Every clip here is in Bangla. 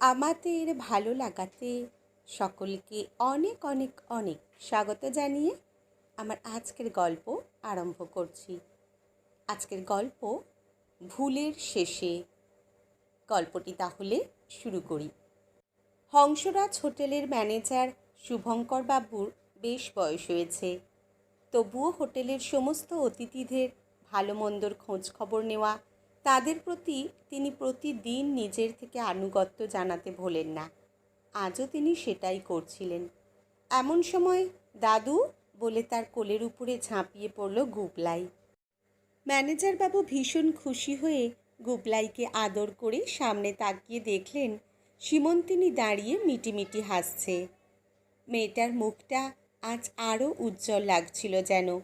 আমাদের ভালো লাগাতে সকলকে অনেক অনেক অনেক স্বাগত জানিয়ে আমার আজকের গল্প আরম্ভ করছি। আজকের গল্প ভুলের শেষে। গল্পটি তাহলে শুরু করি। হংসরাজ হোটেলের ম্যানেজার শুভঙ্কর বাবুর বেশ বয়স হয়েছে। তবুও হোটেলের সমস্ত অতিথিদের ভালো মন্দর খোঁজ খবর নেওয়া তাদের প্রতি তিনি প্রতিদিন নিজের থেকে আনুগত্য জানাতে ভোলেন না। আজও তিনি সেটাই করছিলেন। এমন সময় দাদু বলে তার কোলের উপরে ঝাঁপিয়ে পড়ল গুবলাই। ম্যানেজারবাবু ভীষণ খুশি হয়ে গুবলাইকে আদর করে সামনে তাকিয়ে দেখলেন সীমন্তিনী দাঁড়িয়ে মিটিমিটি হাসছে। মেয়েটার মুখটা আজ আরও উজ্জ্বল লাগছিল যেন।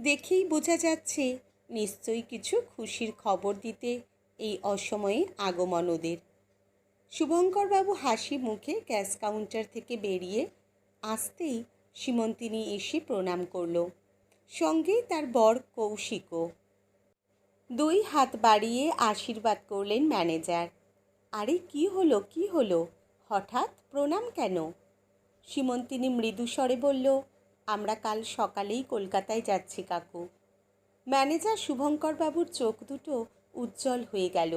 দেখেই বোঝা যাচ্ছে নিশ্চয়ই কিছু খুশির খবর দিতে এই অসময়ে আগমন ওদের। শুভঙ্করবাবু হাসি মুখে ক্যাশ কাউন্টার থেকে বেরিয়ে আসতেই সীমন্তিনী এসে প্রণাম করল। সঙ্গে তার বর কৌশিকও। দুই হাত বাড়িয়ে আশীর্বাদ করলেন ম্যানেজার। আরে, কি হলো কি হলো? হঠাৎ প্রণাম কেন? সীমন্তিনী মৃদু স্বরে বলল, আমরা কাল সকালেই কলকাতায় যাচ্ছি কাকু। ম্যানেজার শুভঙ্করবাবুর চোখ দুটো উজ্জ্বল হয়ে গেল।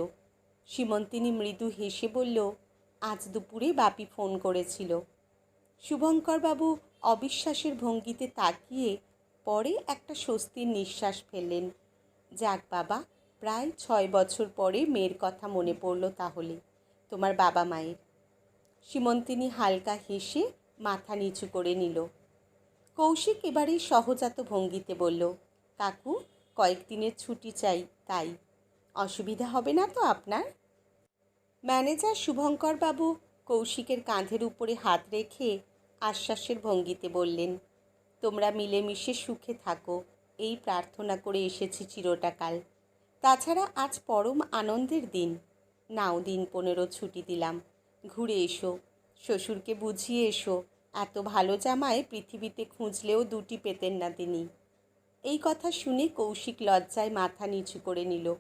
সীমন্তিনী মৃদু হেসে বলল, আজ দুপুরে বাপি ফোন করেছিল। শুভঙ্করবাবু অবিশ্বাসের ভঙ্গিতে তাকিয়ে পরে একটা স্বস্তির নিঃশ্বাস ফেললেন। যাক বাবা, প্রায় ছয় বছর পরে মেয়ের কথা মনে পড়ল তাহলে। তোমার বাবা মায়ের। সীমন্তিনী হালকা হেসে মাথা নিচু করে নিল। কৌশিক এবারেই সহজাত ভঙ্গিতে বলল, কাকু কয়েকদিনের ছুটি চাই, তাই। অসুবিধা হবে না তো আপনার? ম্যানেজার শুভঙ্কর বাবু কৌশিকের কাঁধের উপরে হাত রেখে আশ্বাসের ভঙ্গিতে বললেন, তোমরা মিলেমিশে সুখে থাকো। এই প্রার্থনা করে এসেছি চিরটাকাল। তাছাড়া আজ পরম আনন্দের দিন। নাও দিন পনেরো ছুটি দিলাম। ঘুরে এসো। শ্বশুরকে বুঝিয়ে এসো। এত ভালো জামায় পৃথিবীতে খুঁজলেও দুটি পেতেন না তিনি। এই কথা শুনে কৌশিক লজ্জায় মাথা নিচু করে নিল।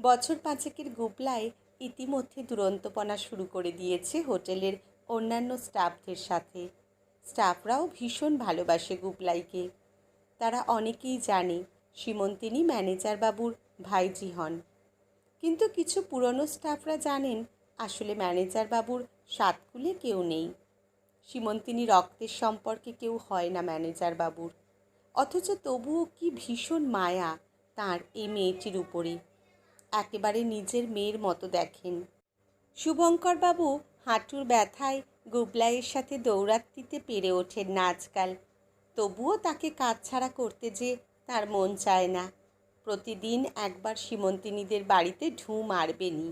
বছর পাঁচেকের গুপলায় ইতিমধ্যে দুরন্তপনা শুরু করে দিয়েছে হোটেলের অন্যান্য স্টাফদের সাথে। স্টাফরাও ভীষণ ভালোবাসে গুপলাইকে তারা অনেকেই জানে, সীমন্তিনী ম্যানেজার বাবুর ভাইজি হন। কিন্তু কিছু পুরনো স্টাফরা জানেন, আসলে ম্যানেজার বাবুর সাতকুলে কেউ নেই। সীমন্তিনী রক্তের সম্পর্কে কেউ হয় না ম্যানেজার বাবুর অথচ তবুও কি ভীষণ মায়া তার এই মেয়েটির উপরে একেবারে নিজের মেয়ের মতো দেখেন। শুভঙ্করবাবু হাঁটুর ব্যথায় গুবলাইয়ের সাথে দৌড়াত্তিতে পেরে ওঠেন না আজকাল তবুও তাকে কাজ ছাড়া করতে যে তার মন চায় না। প্রতিদিন একবার সীমন্তিনীদের বাড়িতে ঢু মারবেনি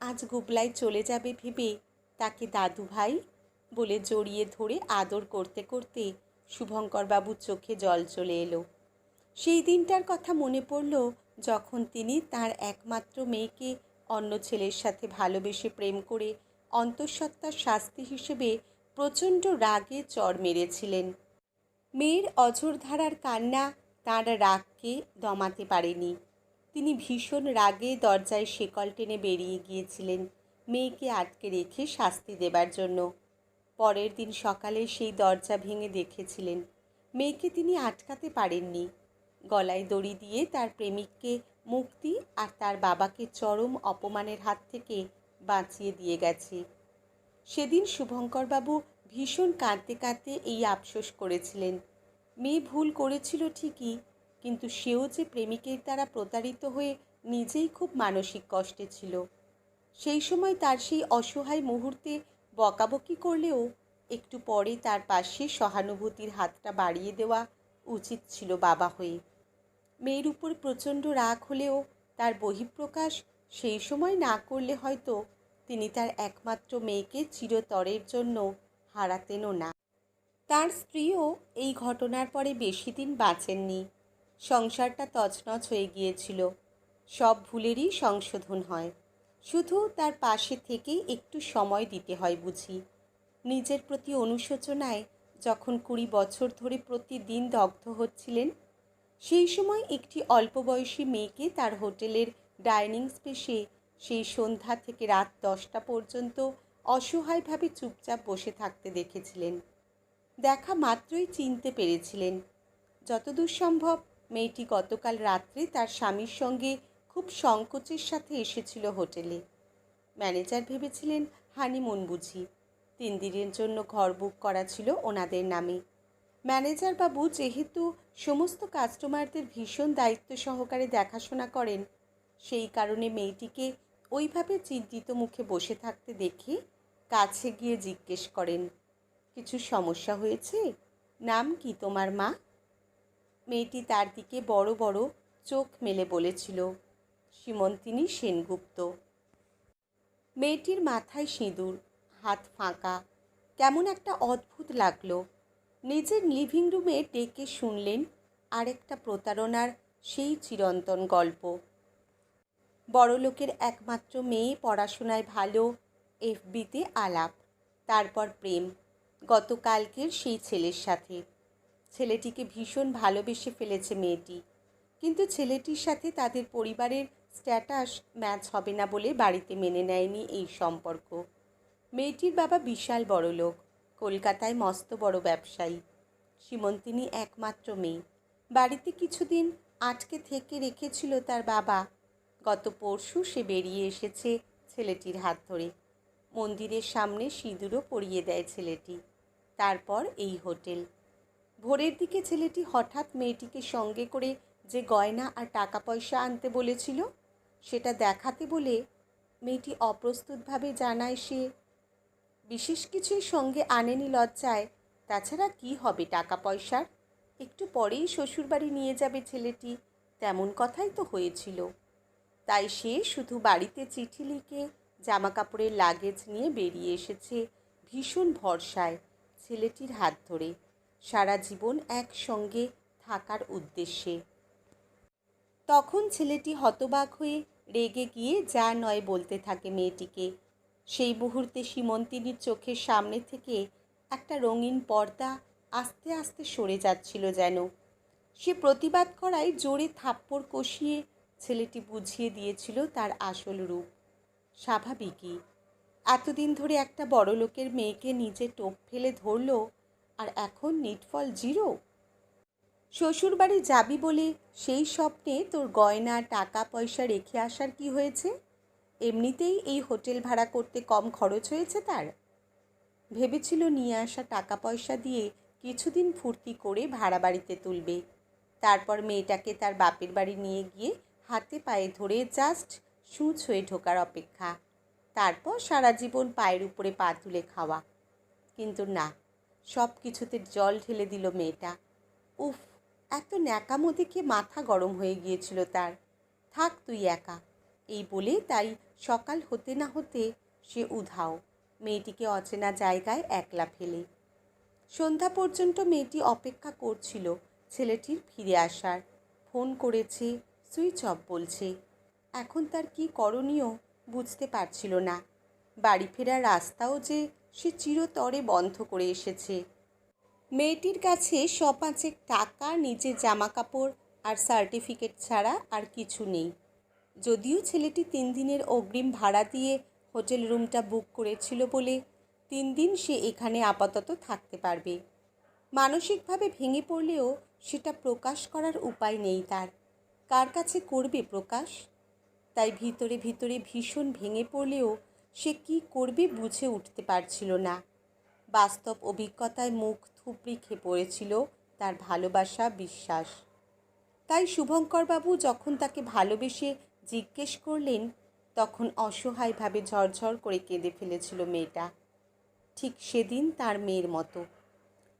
আজ গুবলাই চলে যাবে ভেবে তাকে দাদু ভাই বলে জড়িয়ে ধরে আদর করতে করতে শুভঙ্করবাবুর চোখে জল চলে এলো। সেই দিনটার কথা মনে পড়ল যখন তিনি তার একমাত্র মেয়েকে অন্য ছেলের সাথে ভালোবেসে প্রেম করে অন্তঃসত্ত্বার শাস্তি হিসেবে প্রচণ্ড রাগে চর মেরেছিলেন। মেয়ের অঝোরধারার কান্না তার রাগকে দমাতে পারেনি। তিনি ভীষণ রাগে দরজায় শেকল টেনে বেরিয়ে গিয়েছিলেন। মেয়েকে আটকে রেখে শাস্তি দেবার জন্য। পরের দিন সকালে সেই দরজা ভেঙে দেখেছিলেন। মেয়েকে তিনি আটকাতে পারেননি। গলায় দড়ি দিয়ে তার প্রেমিককে মুক্তি আর তার বাবাকে চরম অপমানের হাত থেকে বাঁচিয়ে দিয়ে গেছে। সেদিন শুভঙ্করবাবু ভীষণ কাঁদতে কাঁদতে এই আফসোস করেছিলেন। মেয়ে ভুল করেছিল ঠিকই, কিন্তু সেও যে প্রেমিকের দ্বারা প্রতারিত হয়ে নিজেই খুব মানসিক কষ্টে ছিল। সেই সময় তার সেই অসহায় মুহূর্তে বকাবকি করলেও একটু পরে তার পাশে সহানুভূতির হাতটা বাড়িয়ে দেওয়া উচিত ছিল বাবা হয়ে। মেয়ের উপর প্রচণ্ড রাগ হলেও তার বহিঃপ্রকাশ সেই সময় না করলে হয়তো তিনি তার একমাত্র মেয়েকে চিরতরের জন্য হারাতেনও না। তার স্ত্রীও এই ঘটনার পরে বেশি দিন বাঁচেননি। সংসারটা তছনছ হয়ে গিয়েছিল। সব ভুলেরই সংশোধন হয়। শুধু তার পাশে থেকেই একটু সময় দিতে হয় বুঝি। নিজের প্রতি অনুশোচনায় যখন কুড়ি বছর ধরে প্রতিদিন দগ্ধ হচ্ছিলেন, সেই সময় একটি অল্প বয়সী মেয়েকে তার হোটেলের ডাইনিং স্পেসে সেই সন্ধ্যা থেকে রাত দশটা পর্যন্ত অসহায়ভাবে চুপচাপ বসে থাকতে দেখেছিলেন। দেখা মাত্রই চিনতে পেরেছিলেন। যতদূর সম্ভব, মেয়েটি গতকাল রাত্রে তার স্বামীর সঙ্গে খুব সংকোচের সাথে এসেছিল হোটেলে। ম্যানেজার ভেবেছিলেন হানিমুন বুঝি। তিন দিনের জন্য ঘর বুক করা ছিল ওনাদের নামে। ম্যানেজার বাবু যেহেতু সমস্ত কাস্টমারদের ভীষণ দায়িত্ব সহকারে দেখাশোনা করেন, সেই কারণে মেয়েটিকে ওইভাবে চিন্তিত মুখে বসে থাকতে দেখে কাছে গিয়ে জিজ্ঞেস করেন, কিছু সমস্যা হয়েছে? নাম কি তোমার মা? মেয়েটি তার দিকে বড় বড় চোখ মেলে বলেছিল সীমন্তিনী সেনগুপ্ত। মেয়েটির মাথায় সিঁদুর, হাত ফাঁকা, কেমন একটা অদ্ভুত লাগল। নিজের লিভিং রুমে ডেকে শুনলেন আরেকটা প্রতারণার সেই চিরন্তন গল্প। বড়লোকের একমাত্র মেয়ে পড়াশোনায় ভালো, এফবিতে আলাপ, তারপর প্রেম, গতকালকের সেই ছেলের সাথে। ছেলেটিকে ভীষণ ভালোবেসে ফেলেছে মেয়েটি, কিন্তু ছেলেটির সাথে তাদের পরিবারের স্ট্যাটাস ম্যাচ হবে না বলে বাড়িতে মেনে নেয়নি এই সম্পর্ক। মেয়েটির বাবা বিশাল বড় লোক, কলকাতায় মস্ত বড় ব্যবসায়ী। সীমন্তিনী একমাত্র মেয়ে। বাড়িতে কিছুদিন আটকে থেকে রেখেছিল তার বাবা। গত পরশু সে বেরিয়ে এসেছে ছেলেটির হাত ধরে। মন্দিরের সামনে সিঁদুরও পরিয়ে দেয় ছেলেটি। তারপর এই হোটেল। ভোরের দিকে ছেলেটি হঠাৎ মেয়েটিকে সঙ্গে করে যে গয়না আর টাকা পয়সা আনতে বলেছিল সেটা দেখাতে বলে মেয়েটি অপ্রস্তুতভাবে জানায় সে, বিশেষ কিছুই সঙ্গে আনেনি লজ্জায়। তাছাড়া কি হবে টাকা পয়সার? একটু পরেই শ্বশুরবাড়ি নিয়ে যাবে ছেলেটি। তেমন কথাই তো হয়েছিল। তাই সে শুধু বাড়িতে চিঠি লিখে জামা কাপড়ের লাগেজ নিয়ে বেরিয়ে এসেছে ভীষণ ভরসায় ছেলেটির হাত ধরে। সারা জীবন একসঙ্গে থাকার উদ্দেশ্যে। তখন ছেলেটি হতবাক হয়ে রেগে গিয়ে যা নয় বলতে থাকে মেয়েটিকে। সেই মুহূর্তে সীমন্তিনীর চোখের সামনে থেকে একটা রঙিন পর্দা আস্তে আস্তে সরে যাচ্ছিল যেন। সে প্রতিবাদ করায় জোরে থাপ্পড় কষিয়ে ছেলেটি বুঝিয়ে দিয়েছিল তার আসল রূপ। স্বাভাবিকই। এতদিন ধরে একটা বড় লোকের মেয়েকে নিজে টোপ ফেলে ধরলো আর এখন নিটফল জিরো? শ্বশুরবাড়ি যাবি বলে সেই স্বপ্নে তোর গয়না, টাকা, পয়সা রেখে আসার কি হয়েছে? এমনিতেই এই হোটেল ভাড়া করতে কম খরচ হয়েছে তার। ভেবেছিল নিয়ে আসা টাকা পয়সা দিয়ে কিছুদিন ফুর্তি করে ভাড়া বাড়িতে তুলবে। তারপর মেয়েটাকে তার বাপের বাড়ি নিয়ে গিয়ে হাতে পায়ে ধরে জাস্ট সুচ হয়ে ঢোকার অপেক্ষা। তারপর সারা জীবন পায়ের উপরে পা তুলে খাওয়া। কিন্তু না সব কিছুতে জল ঢেলে দিল মেয়েটা। উফ এত ন্যাকামো দেখে মাথা গরম হয়ে গিয়েছিল তার। থাক তুই একা। এই বলে তাই সকাল হতে না হতে সে উধাও। মেয়েটিকে অচেনা জায়গায় একলা ফেলে। সন্ধ্যা পর্যন্ত মেয়েটি অপেক্ষা করছিল ছেলেটির ফিরে আসার। ফোন করেছে, সুইচ অফ বলছে। এখন তার কি করণীয় বুঝতে পারছিল না। বাড়ি ফেরার রাস্তাও যে সে চিরতরে বন্ধ করে এসেছে। মেয়েটির কাছে সপাঁচেক টাকা নিজের জামা কাপড় আর সার্টিফিকেট ছাড়া আর কিছু নেই। যদিও ছেলেটি তিন দিনের অগ্রিম ভাড়া দিয়ে হোটেল রুমটা বুক করেছিল বলে তিন দিন সে এখানে আপাতত থাকতে পারবে। মানসিকভাবে ভেঙে পড়লেও সেটা প্রকাশ করার উপায় নেই তার। কার কাছে করবে প্রকাশ? তাই ভিতরে ভিতরে ভীষণ ভেঙে পড়লেও সে কি করবে বুঝে উঠতে পারছিল না। বাস্তব অভিজ্ঞতায় মুখ থুবড়ি খেয়ে পড়েছিল তার ভালোবাসা, বিশ্বাস। তাই শুভঙ্করবাবু যখন তাকে ভালোবেসে জিজ্ঞেস করলেন, তখন অসহায়ভাবে ঝরঝর করে কেঁদে ফেলেছিল মেয়েটা। ঠিক সেদিন তার মেয়ের মতো।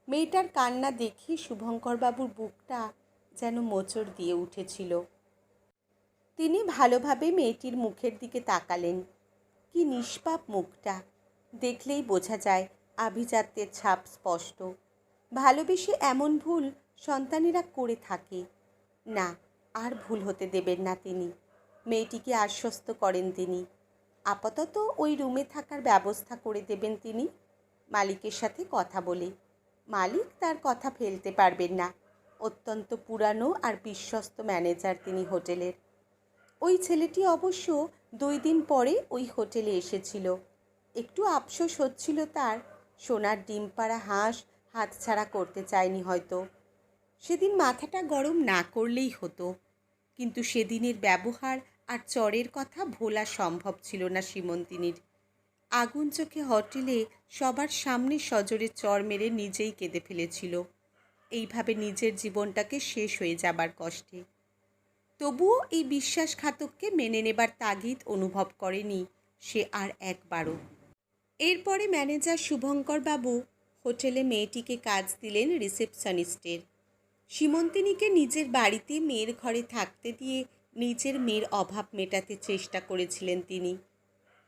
মেয়েটার কান্না দেখে শুভঙ্করবাবুর বুকটা যেন মোচড় দিয়ে উঠেছিল। তিনি ভালোভাবে মেয়েটির মুখের দিকে তাকালেন। কি নিষ্পাপ মুখটা। দেখলেই বোঝা যায় আভিজাত্যের ছাপ স্পষ্ট। ভালোবেসে এমন ভুল সন্তানেরা করে থাকে। না, আর ভুল হতে দেবেন না তিনি। মেয়েটিকে আশ্বস্ত করেন তিনি। আপাতত ওই রুমে থাকার ব্যবস্থা করে দেবেন তিনি। মালিকের সাথে কথা বলে। মালিক তার কথা ফেলতে পারবেন না। অত্যন্ত পুরানো আর বিশ্বস্ত ম্যানেজার তিনি হোটেলের। ওই ছেলেটি অবশ্য দুই দিন পরে ওই হোটেলে এসেছিল। একটু আফসোস হচ্ছিল তার। সোনার ডিম পাড়া হাঁস হাতছাড়া করতে চায়নি হয়তো। সেদিন মাথাটা গরম না করলেই হতো। কিন্তু সেদিনের ব্যবহার আর চরের কথা ভোলা সম্ভব ছিল না সীমন্তিনীর। আগুন চোখে হোটেলে সবার সামনে সজোরে চর মেরে নিজেই কেঁদে ফেলেছিল। এইভাবে নিজের জীবনটাকে শেষ হয়ে যাবার কষ্টে। তবুও এই বিশ্বাসঘাতককে মেনে নেবার তাগিদ অনুভব করেনি সে আর একবারও। এরপরে ম্যানেজার শুভঙ্কর বাবু হোটেলে মেয়েটিকে কাজ দিলেন রিসেপশনিস্টের। সীমন্তিনীকে নিজের বাড়িতে মেয়ের ঘরে থাকতে দিয়ে নিজের মেয়ের অভাব মেটাতে চেষ্টা করেছিলেন তিনি।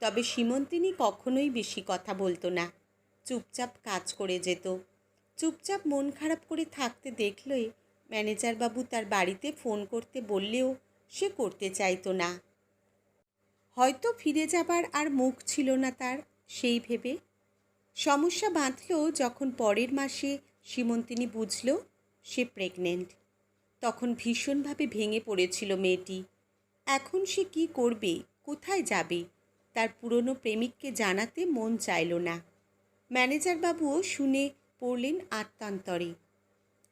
তবে সীমন্তিনী কখনোই বেশি কথা বলতো না, চুপচাপ কাজ করে যেত। চুপচাপ মন খারাপ করে থাকতে দেখলে ম্যানেজারবাবু তার বাড়িতে ফোন করতে বললেও সে করতে চাইতো না। হয়তো ফিরে যাবার আর মুখ ছিল না তার, সেই ভেবে সমস্যা বাঁধল যখন পরের মাসে সীমন্তিনী বুঝল সে প্রেগনেন্ট তখন ভীষণভাবে ভেঙে পড়েছিল মেয়েটি। এখন সে কি করবে, কোথায় যাবে, তার পুরনো প্রেমিককে জানাতে মন চাইল না। ম্যানেজারবাবুও শুনে পড়লেন আত্মান্তরে।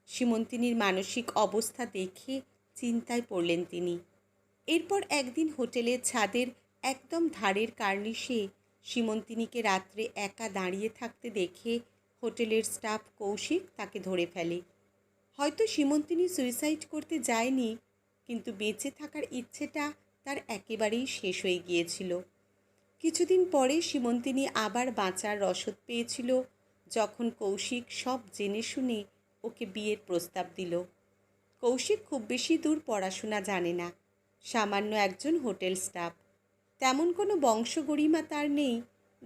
সীমন্তিনীর মানসিক অবস্থা দেখে চিন্তায় পড়লেন তিনি। এরপর একদিন হোটেলের ছাদের একদম ধারের কার্নিশে সীমন্তিনীকে রাত্রে একা দাঁড়িয়ে থাকতে দেখে হোটেলের স্টাফ কৌশিক তাকে ধরে ফেলে। হয়তো সীমন্তিনী সুইসাইড করতে যায়নি, কিন্তু বেঁচে থাকার ইচ্ছেটা তার একেবারেই শেষ হয়ে গিয়েছিল। কিছুদিন পরে সীমন্তিনী আবার বাঁচার রসদ পেয়েছিল, যখন কৌশিক সব জেনে শুনে ওকে বিয়ের প্রস্তাব দিল। কৌশিক খুব বেশি দূর পড়াশোনা জানে না, সামান্য একজন হোটেল স্টাফ। তেমন কোনো বংশগরিমা তার নেই।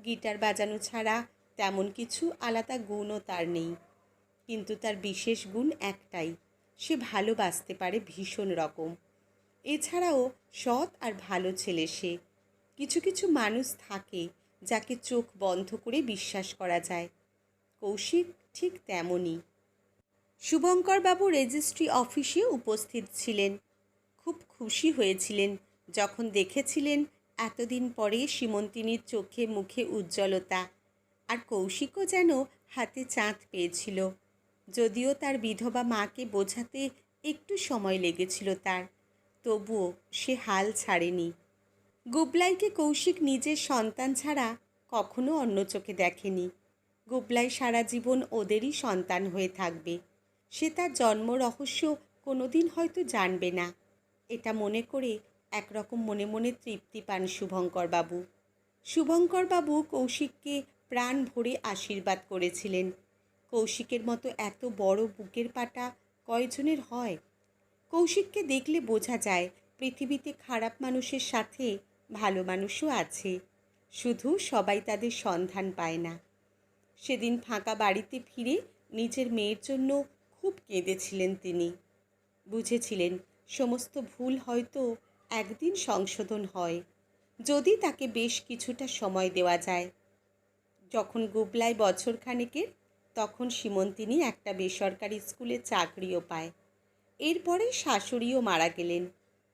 গিটার বাজানো ছাড়া তেমন কিছু আলাদা গুণও তার নেই। কিন্তু তার বিশেষ গুণ একটাই, সে ভালোবাসতে পারে ভীষণ রকম। এছাড়াও সৎ আর ভালো ছেলে সে। কিছু কিছু মানুষ থাকে যাকে চোখ বন্ধ করে বিশ্বাস করা যায়। কৌশিক ঠিক তেমনই। শুভঙ্করবাবু রেজিস্ট্রি অফিসে উপস্থিত ছিলেন। খুব খুশি হয়েছিলেন যখন দেখেছিলেন এতদিন পরে সীমন্তিনীর চোখে মুখে উজ্জ্বলতা আর কৌশিকও যেন হাতে চাঁদ পেয়েছিল। যদিও তার বিধবা মাকে বোঝাতে একটু সময় লেগেছিল তার, তবুও সে হাল ছাড়েনি। গুবলাইকে কৌশিক নিজের সন্তান ছাড়া কখনো অন্য চোখে দেখেনি। গুবলাই সারা জীবন ওদেরই সন্তান হয়ে থাকবে। সে তার জন্ম রহস্য কোনোদিন হয়তো জানবে না। এটা মনে করে একরকম মনে মনে তৃপ্তি পান শুভঙ্করবাবু শুভঙ্করবাবু কৌশিককে প্রাণ ভরে আশীর্বাদ করেছিলেন। কৌশিকের মতো এত বড় বুকের পাটা কয়জনের হয়? কৌশিককে দেখলে বোঝা যায় পৃথিবীতে খারাপ মানুষের সাথে ভালো মানুষও আছে। শুধু সবাই তাদের সন্ধান পায় না। সেদিন ফাঁকা বাড়িতে ফিরে নিজের মেয়ের জন্য খুব কেঁদেছিলেন তিনি। বুঝেছিলেন সমস্ত ভুল হয়তো একদিন সংশোধন হয়, যদি তাকে বেশ কিছুটা সময় দেওয়া যায়। যখন গুবলায় বছর খানেকের, তখন সীমন্তিনী একটা বেসরকারি স্কুলে চাকরিও পায়। এরপরে শাশুড়িও মারা গেলেন।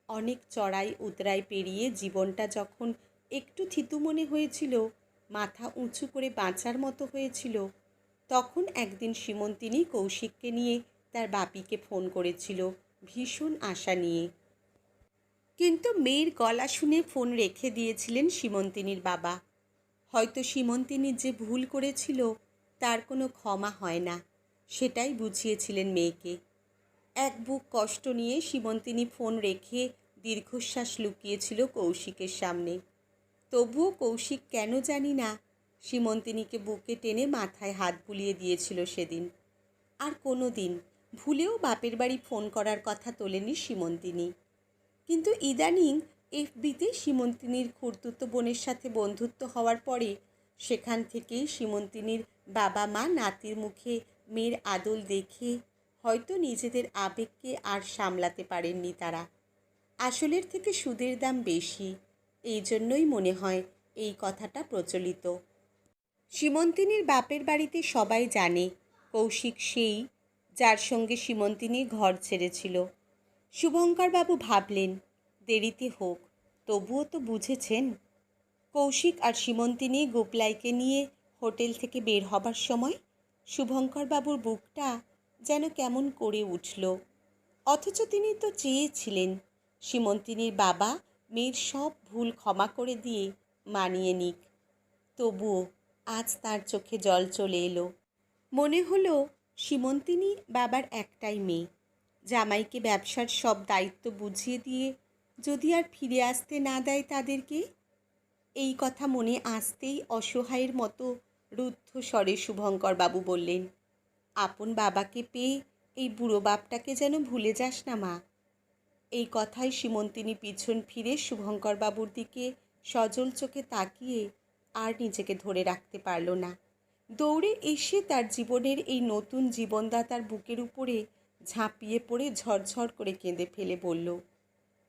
অনেক চড়াই উতরাই পেরিয়ে জীবনটা যখন একটু থিতু মনে হয়েছিল, মাথা উঁচু করে বাঁচার মতো হয়েছিল, তখন একদিন সীমন্তিনী কৌশিককে নিয়ে তার বাপিকে ফোন করেছিল ভীষণ আশা নিয়ে। কিন্তু মেয়ের গলা শুনে ফোন রেখে দিয়েছিলেন সীমন্তিনীর বাবা। হয়তো সীমন্তিনীর যে ভুল করেছিল, তার কোনো ক্ষমা হয় না, সেটাই বুঝিয়েছিলেন মেয়েকে। এক বুক কষ্ট নিয়ে সীমন্তিনী ফোন রেখে দীর্ঘশ্বাস লুকিয়েছিল কৌশিকের সামনে। তবুও কৌশিক কেন জানি না, সীমন্তিনীকে বুকে টেনে মাথায় হাত বুলিয়ে দিয়েছিল সেদিন। আর কোনো দিন, ভুলেও বাপের বাড়ি ফোন করার কথা তোলেনি সীমন্তিনী। কিন্তু ইদানিং এফবিতে সীমন্তিনীর খুর্তুতো বোনের সাথে বন্ধুত্ব হওয়ার পরে সেখান থেকেই সীমন্তিনীর বাবা মা নাতির মুখে মেয়ের আদল দেখে হয়তো নিজেদের আবেগকে আর সামলাতে পারেননি তারা। আসলের থেকে সুদের দাম বেশি, এই জন্যই মনে হয় এই কথাটা প্রচলিত। সীমন্তিনীর বাপের বাড়িতে সবাই জানে কৌশিক সেই যার সঙ্গে সীমন্তিনী ঘর ছেড়েছিল। শুভঙ্করবাবু ভাবলেন, দেরিতে হোক, তবুও তো বুঝেছেন। কৌশিক আর সীমন্তিনী গোপলাইকে নিয়ে হোটেল থেকে বের হবার সময় শুভঙ্করবাবুর বুকটা যেন কেমন করে উঠল। অথচ তিনি তো চেয়েছিলেন, সীমন্তিনীর বাবা মেয়ের সব ভুল ক্ষমা করে দিয়ে মানিয়ে নিক। তবুও আজ তার চোখে জল চলে এলো। মনে হলো সীমন্তিনী বাবার একটাই মেয়ে। জামাইকে ব্যবসার সব দায়িত্ব বুঝিয়ে দিয়ে যদি আর ফিরে আসতে না দেয় তাদেরকে? এই কথা মনে আসতেই অসহায়ের মতো রুদ্ধ স্বরে শুভঙ্কর বাবু বললেন, আপন বাবাকে পেয়ে এই বুড়ো বাপটাকে যেন ভুলে যাস না মা। এই কথায় সীমন্তিনী পিছন ফিরে শুভঙ্কর বাবুর দিকে সজল চোখে তাকিয়ে আর নিজেকে ধরে রাখতে পারল না। দৌড়ে এসে তার জীবনের এই নতুন জীবনদাতার বুকের উপরে ঝাঁপিয়ে পড়ে ঝরঝর করে কেঁদে ফেলে বলল,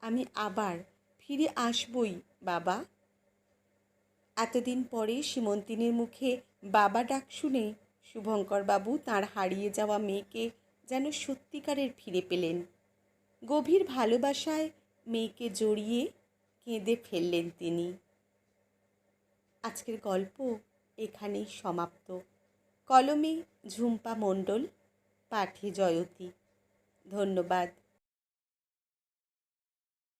আমি আবার ফিরে আসবই, বাবা। এতদিন পরে সীমন্তিনীর মুখে বাবা ডাক শুনে শুভঙ্করবাবু তার হারিয়ে যাওয়া মেয়েকে যেন সত্যিকারের ফিরে পেলেন। গভীর ভালোবাসায় মেয়েকে জড়িয়ে কেঁদে ফেললেন তিনি। আজকের গল্প এখানেই সমাপ্ত। কলমে ঝুম্পা মণ্ডল, পাঠে জয়তী। ধন্যবাদ।